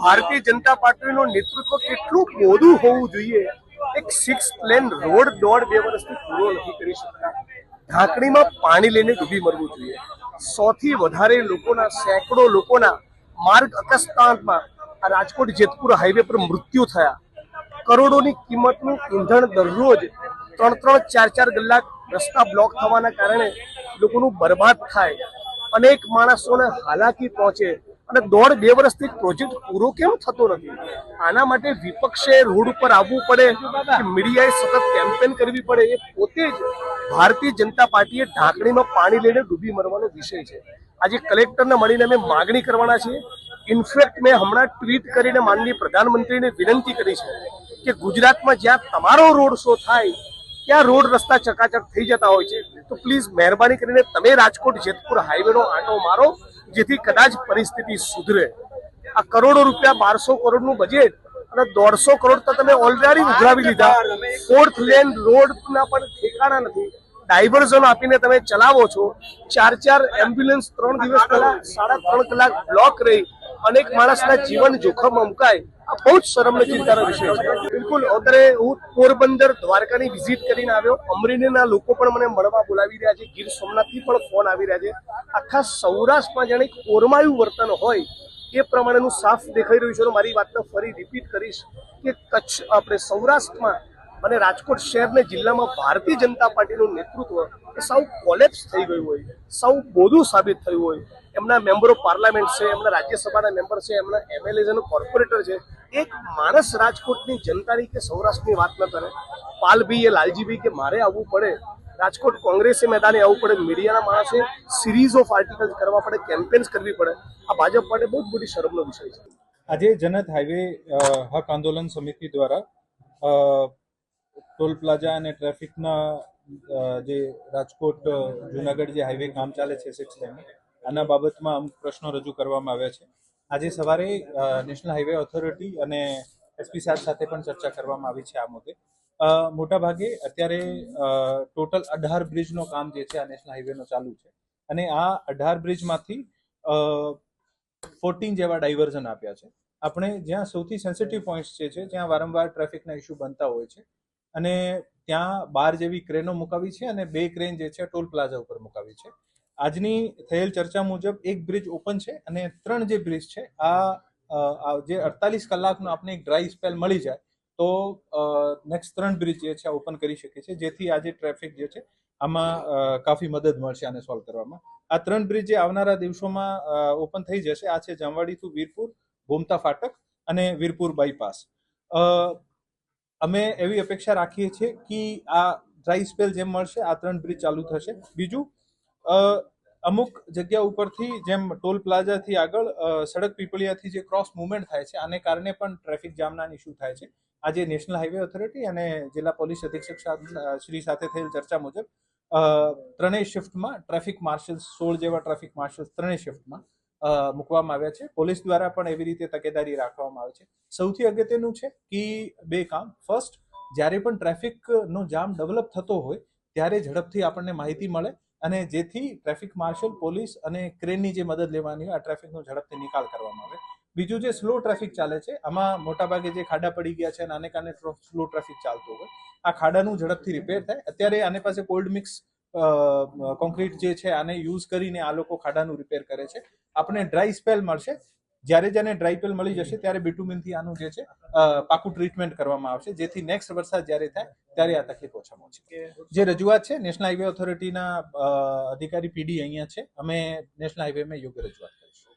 ભારતીય જનતા પાર્ટીનું નેતૃત્વ કેટલું મોદું હોવું જોઈએ? એક સિક્સ પ્લેન રોડ દોઢ બે વર્ષથી પૂરો નથી કરી શકતા. ઢાંકણીમાં પાણી લઈને ડૂબી મરવું જોઈએ. સૌથી વધારે લોકોના, સેંકડો લોકોના માર્ગ અકસ્માતમાં રાજકોટ જેતપુર હાઈવે પર મૃત્યુ થયા. કરોડોની કિંમતનું ઈંધણ દરરોજ ત્રણ ત્રણ ચાર ચાર કલાક રસ્તા બ્લોક થવાના કારણે લોકોનું બરબાદ થાય. અનેક માણસોને હાલાકી પહોંચે. અને દોઢ બે વર્ષથી પ્રોજેક્ટ પૂરો કેમ થતો નથી? આના માટે વિપક્ષે રોડ ઉપર આવવું પડે કે મીડિયાએ સતત કેમ્પેન કરવી પડે એ પોતે જ ભારતીય જનતા પાર્ટીએ ઢાંકણીમાં પાણી લઈને ડૂબી મરવાનો વિષય છે. આજે કલેક્ટરને મળીને અમે માગણી કરવાના છીએ. ઇનફેક્ટ મેં હમણાં ટ્વીટ કરીને માનનીય પ્રધાનમંત્રીને વિનંતી કરી છે. કે ગુજરાતમાં જ્યાં તમારો રોડ શો થાય ત્યાં રોડ રસ્તા ચકાચક થઈ જતા હોય છે. તો પ્લીઝ મહેરબાની કરીને તમે રાજકોટ જેતપુર હાઈવેનો આંટો મારો જેથી કદાચ પરિસ્થિતિ સુધરે. આ કરોડો રૂપિયા બારસો કરોડનું બજેટ અને દોઢસો કરોડ તો તમે ઓલરેડી ઉઘરાવી લીધા. ફોર્થ લેન રોડના પણ ઠેકાણા નથી. ડાયવર્ઝન આપીને તમે ચલાવો છો. ચાર ચાર એમ્બ્યુલન્સ ત્રણ દિવસ પહેલા સાડા ત્રણ કલાક બ્લોક રહી. અનેક માણસના જીવન જોખમ મુકાય આ બહુ જ શરમનો ચિંતાનો વિષય છે. બિલકુલ, અત્યારે હું પોરબંદર દ્વારકાની વિઝિટ કરીને આવ્યો. અમરેલીના લોકો પણ મને મળવા બોલાવી રહ્યા છે. ગીર સોમનાથથી પણ ફોન આવી રહ્યા છે. આખા સૌરાષ્ટ્રમાં જાણે ઓરમાયું વર્તન હોય એ પ્રમાણેનું સાફ દેખાઈ રહ્યું છે. મારી વાતને ફરી રિપીટ કરીશ કે કચ્છ, આપણે સૌરાષ્ટ્રમાં અને રાજકોટ શહેરને જિલ્લામાં ભારતીય જનતા પાર્ટીનું નેતૃત્વ એ સૌ કોલેપ્સ થઈ ગયું હોય સૌ બોધું સાબિત થયું હોય. એમના મેમ્બરો પાર્લામેન્ટ છે, એમના રાજ્યસભાના મેમ્બર છે, એમના એમએલએ છે કોર્પોરેટર છે. એક માણસ રાજકોટની જનતાની કે સૌરાષ્ટ્રની વાત ન કરે, પાલભી એ લાલજીભાઈ કે મારે આવવું પડે, રાજકોટ કોંગ્રેસે મેદાને આવવું પડે, મીડિયાના માણસે સિરીઝ ઓફ આર્ટિકલ્સ કરવા પડે કેમ્પેન્સ કરવી પડે. આ ભાજપ માટે બહુ જ મોટી શરમનો વિષય છે. આજે જનત હાઈવે હક આંદોલન સમિતિ દ્વારા ટોલ પ્લાઝા અને ટ્રાફિકના જે રાજકોટ જુનાગઢ જે હાઈવે કામ ચાલે છે સિક્સ લેન આના બાબતમાં અમુક પ્રશ્નો રજૂ કરવામાં આવ્યા છે. આજે સવારે નેશનલ હાઈવે ઓથોરિટી અને એસપી સાહેબ સાથે પણ ચર્ચા કરવામાં આવી છે આ મુદ્દે. અ, મોટાભાગે અત્યારે ટોટલ અઢાર બ્રિજનો કામ જે છે આ નેશનલ હાઈવેનો ચાલુ છે. અને આ અઢાર બ્રિજમાંથી ફોર્ટીન જેવા ડાયવર્ઝન આપ્યા છે. આપણે જ્યાં સૌથી સેન્સિટિવ પોઈન્ટ્સ જે છે જ્યાં વારંવાર ટ્રાફિકના ઇસ્યુ બનતા હોય છે અને ત્યાં બાર જેવી ક્રેનો મુકાવી છે અને બે ક્રેન જે છે ટોલ પ્લાઝા ઉપર મુકાવી છે. આજની થયેલ ચર્ચા મુજબ એક બ્રિજ ઓપન છે અને ત્રણ જે બ્રિજ છે, આ જે અડતાલીસ કલાકનો આપણે એક ડ્રાય સ્પેલ મળી જાય તો નેક્સ્ટ ત્રણ બ્રિજ જે છે ઓપન કરી શકે છે. જેથી આજે ટ્રાફિક જે છે આમાં કાફી મદદ મળશે આને સોલ્વ કરવામાં. આ ત્રણ બ્રિજ જે આવનારા દિવસોમાં ઓપન થઈ જશે. આ છે જામવાડી ટુ વીરપુર ગોમતા ફાટક અને વીરપુર બાયપાસ. અમે એવી અપેક્ષા રાખીએ છીએ કે આ ડ્રાય સ્પેલ જેમ મળશે, આ ત્રણ બ્રિજ ચાલુ થશે. બીજું અમુક જગ્યા ઉપરથી જેમ ટોલ પ્લાઝાથી આગળ સડક પીપળિયાથી જે ક્રોસ મુવમેન્ટ થાય છે, આને કારણે પણ ટ્રાફિક જામના ઇસ્યુ થાય છે. આજે નેશનલ હાઈવે ઓથોરિટી અને જિલ્લા પોલીસ અધિક્ષક શ્રી સાથે થયેલ ચર્ચા મુજબ ત્રણેય શિફ્ટમાં ટ્રાફિક માર્શલ્સ સોળ જેવા ટ્રાફિક માર્શલ્સ ત્રણેય શિફ્ટમાં મૂકવામાં આવ્યા છે. પોલીસ દ્વારા પણ એવી રીતે તકેદારી રાખવામાં આવે છે. સૌથી અગત્યનું છે કે બે કામ. ફર્સ્ટ જ્યારે પણ ટ્રાફિકનો જામ ડેવલપ થતો હોય, ત્યારે ઝડપથી આપણને માહિતી મળે અને જેથી ટ્રાફિક માર્શલ, પોલીસ અને ક્રેનની જે મદદ લેવાની હોય, આ ટ્રાફિકનો ઝડપથી નિકાલ કરવામાં આવે. બીજું જે સ્લો ટ્રાફિક ચાલે છે, આમાં મોટાભાગે જે ખાડા પડી ગયા છે અને આને કારણે સ્લો ટ્રાફિક ચાલતો હોય, આ ખાડાનું ઝડપથી રિપેર થાય. અત્યારે આને પાસે કોલ્ડ મિક્સ કોન્ક્રીટ જે છે આને યુઝ કરીને આ લોકો ખાડાનું રિપેર કરે છે. આપણે ડ્રાય સ્પેલ મળશે. જ્યારે જ્યારે ડ્રાય સ્પેલ મળી જશે, ત્યારે બિટુમિનથી આનું જે છે પાકું ટ્રીટમેન્ટ કરવામાં આવશે. જેથી નેક્સ્ટ વરસાદ જ્યારે થાય, ત્યારે આ તકલીફ ઓછામાં ઓછી જે રજૂઆત છે નેશનલ હાઈવે ઓથોરિટીના અધિકારી પીડી અહીંયા છે. અમે નેશનલ હાઈવેમાં યોગ્ય રજૂઆત.